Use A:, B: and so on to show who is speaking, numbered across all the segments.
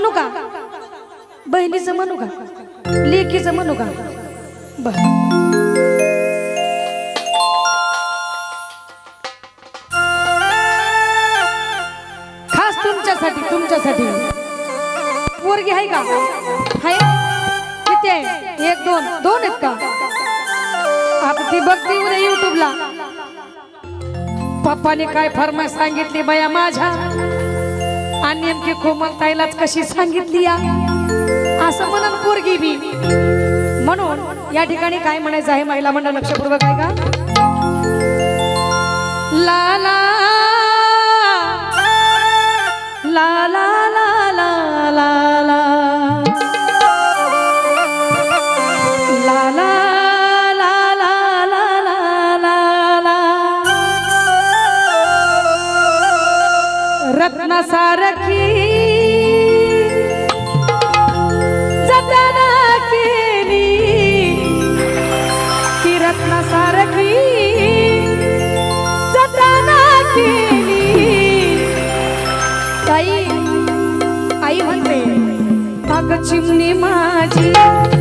A: म्हणू का? बहिणीचं म्हणू का? लेकीचं म्हणू का? बर. खास तुमच्यासाठी तुमच्यासाठी. पोरगी आहे का? हाय किती आहे? एक दोन. दोन आहेत का? आपण ती बघते उद्या युट्यूबला पप्पाने काय फरमाय सांगितली बया माझ्या? हा नेमकी कोमलताईलाच कशी सांगितली या असं म्हणून पोरगी बी म्हणून या ठिकाणी काय म्हणायचं आहे महिला मंडळ लक्षपूर्वक आहे का लाला लाला रत्नसार चिमणी माझी.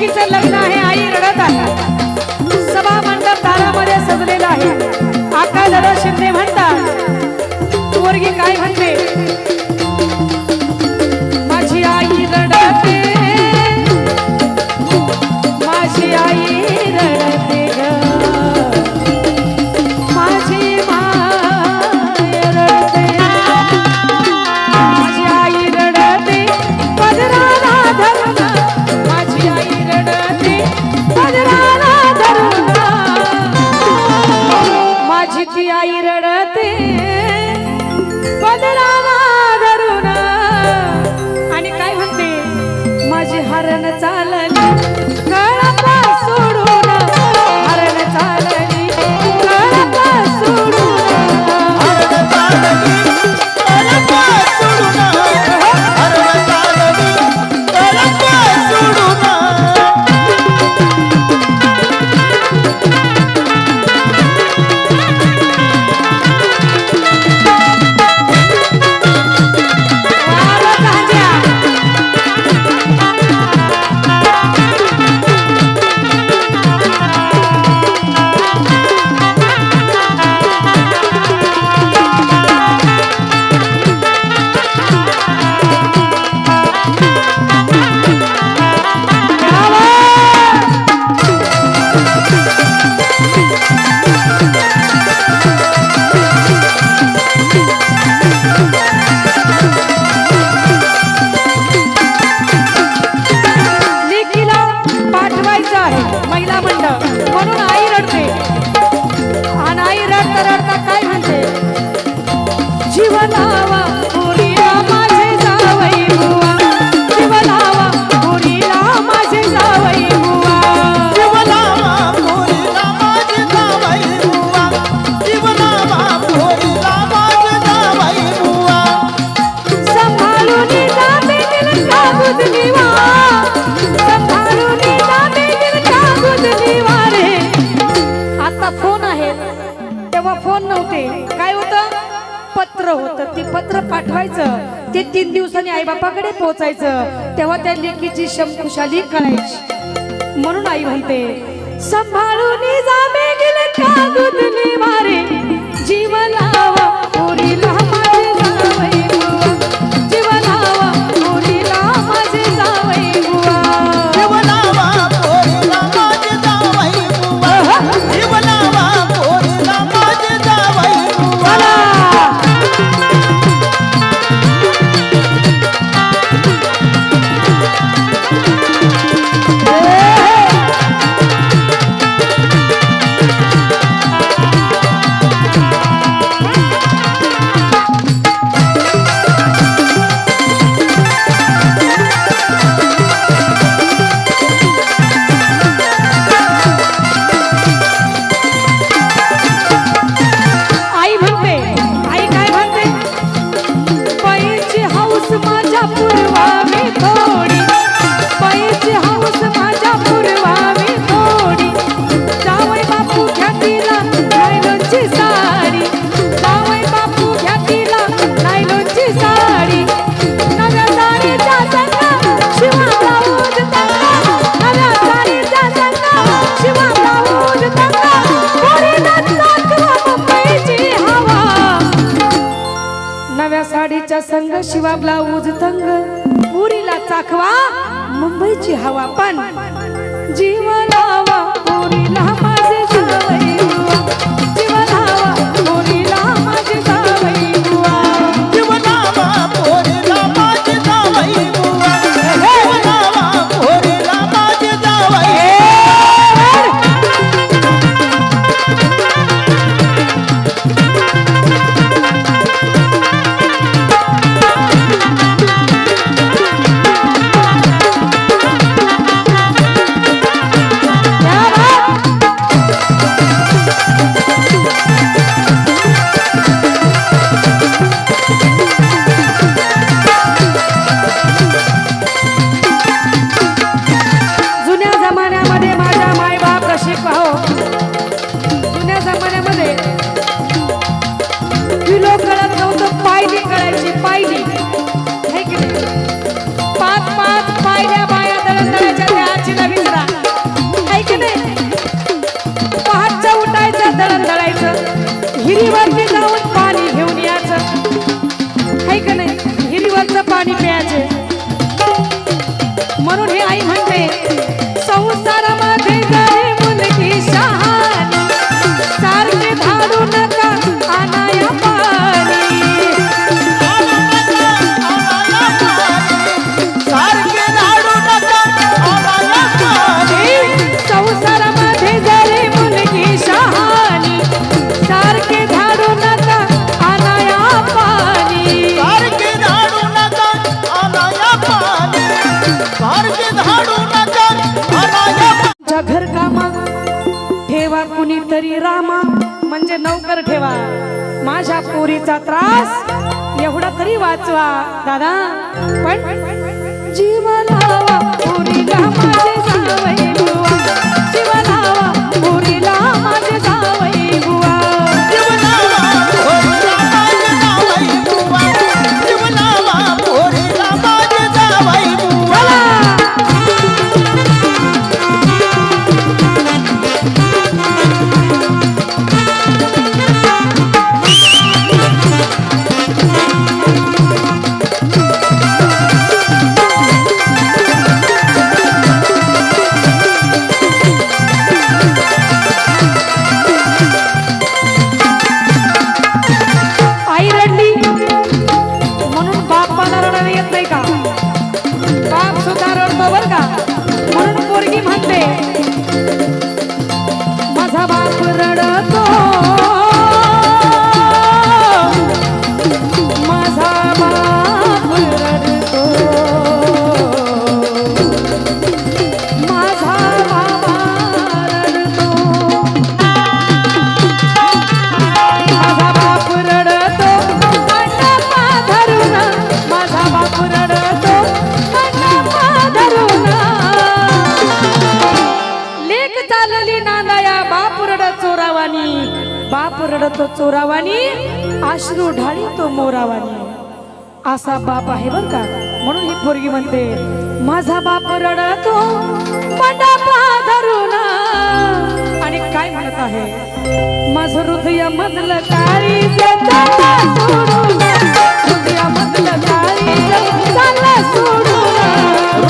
A: मुलगीचं लग्न आहे आई रडत आहे. सभा मंडप दारामध्ये सजलेला आहे. आका दर शिंदे म्हणतात पोरगी काय म्हणते? Brother, I. पोहोचायचं. तेव्हा त्या लेकीची शमखुशाली कळायची. म्हणून आई म्हणते सांभाळून साडीच्या संघ शिवा ब्लाऊज तंग. पुरीला चाखवा मुंबईची हवा पण. जीव लावा पुरीला. ठेवा कुणीतरी रामा. म्हणजे नौकर ठेवा. माझ्या पोरीचा त्रास. एवढा तरी वाचवा. दादा पण? जीवन लावा पोरीला रडतो चोरावानी आश्रू ढाळी तो मोरावानी. असा बाप आहे बर का? म्हणून ही पोरगी म्हणते माझा बाप रडतो धरून आणि काय म्हणत आहे? माझ हृदय मधल तारी सोडून. तारी सोडून.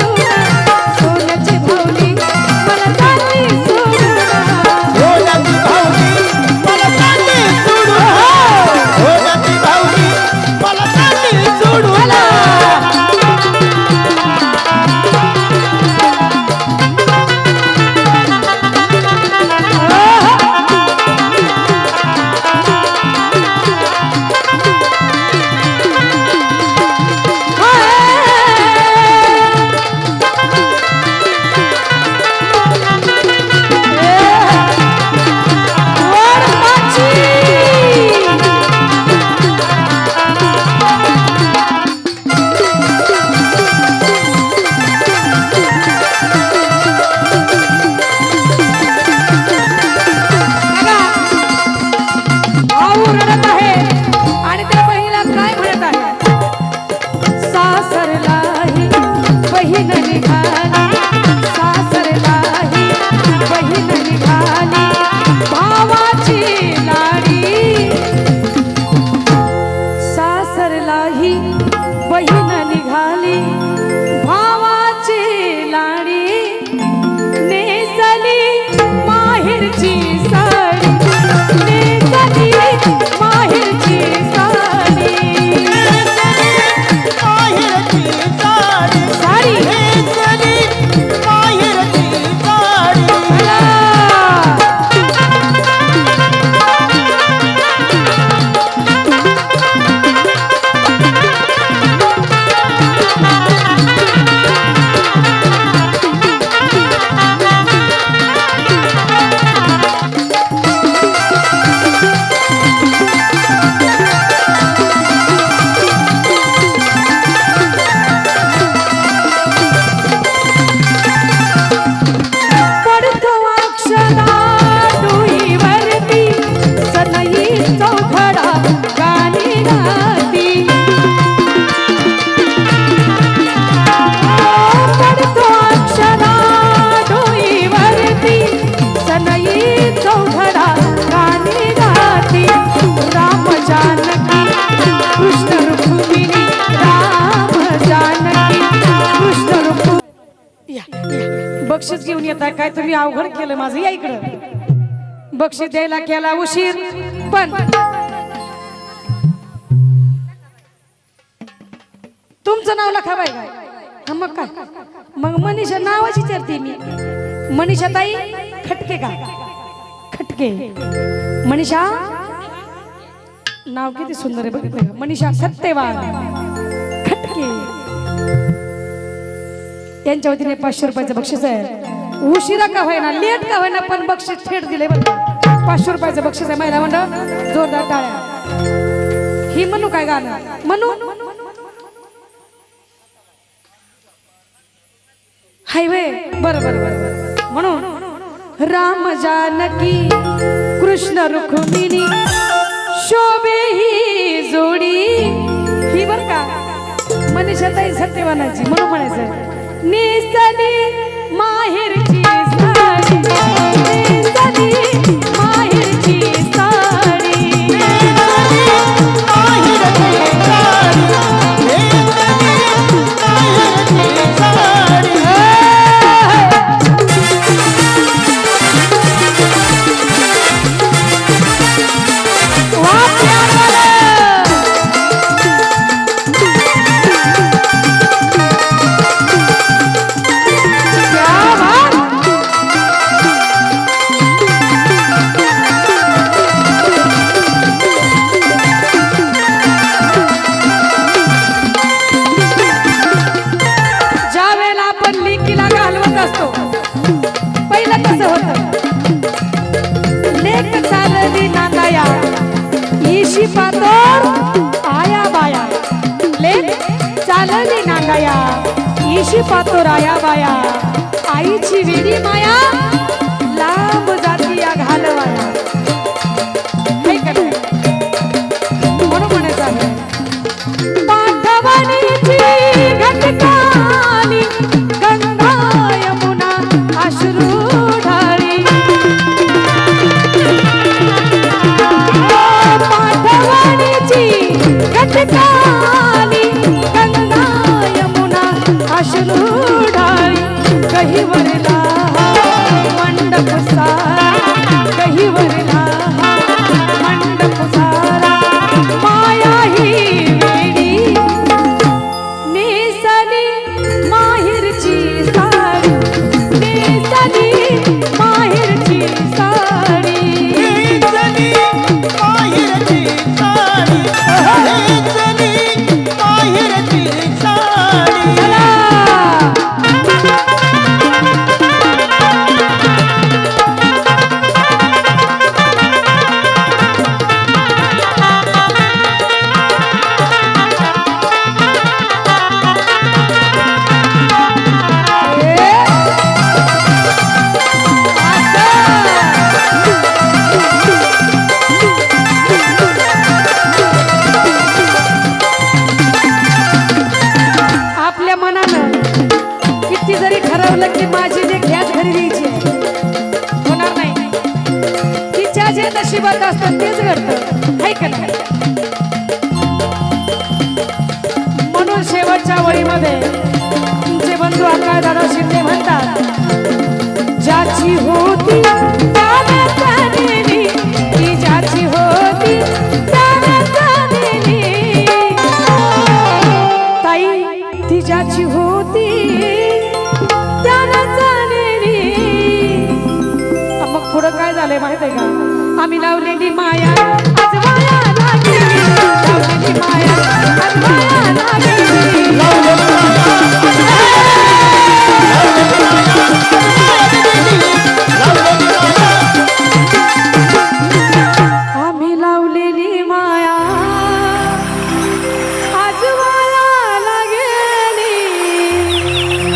A: बक्षीस घेऊन येत काय तुम्ही अवघड केलं माझं. या इकडं. बक्षीस द्यायला केला उशीर पण तुमचं नाव लखाबाई बाय हा मग काय? मग मनीषा नावाची विचारते मी. मनीषा ताई खटके. का खटके मनीषा? नाव किती सुंदर आहे बघितलं मनीषा सत्यवान. खटके. त्यांच्या वतीने पाचशे रुपयाचं बक्षीस आहे. उशिरा का होईना लेट का होईना पण बक्षीस थेट दिले बरं पाचशे रुपयाचं बक्षीस आहे महिला मंडळ. जोरदार टाळ्या. ही म्हणू काय गाणं? म्हणू हायवे बरं बर बर बर. म्हणून राम जानकी कृष्ण रुक्मिणी शोभे ही जोडी. ही बर का? मनीषा ताई सत्यवानाची म्हणून म्हणायचं. माहेरची साडी माहेरची साडी. चालली नांदाया. ईशी पातो राया बाया. आईची वेडी माया. लांब जाती या घालवाया. जे नशिबात असतं तेच घडतं हाय का नाही का आम्ही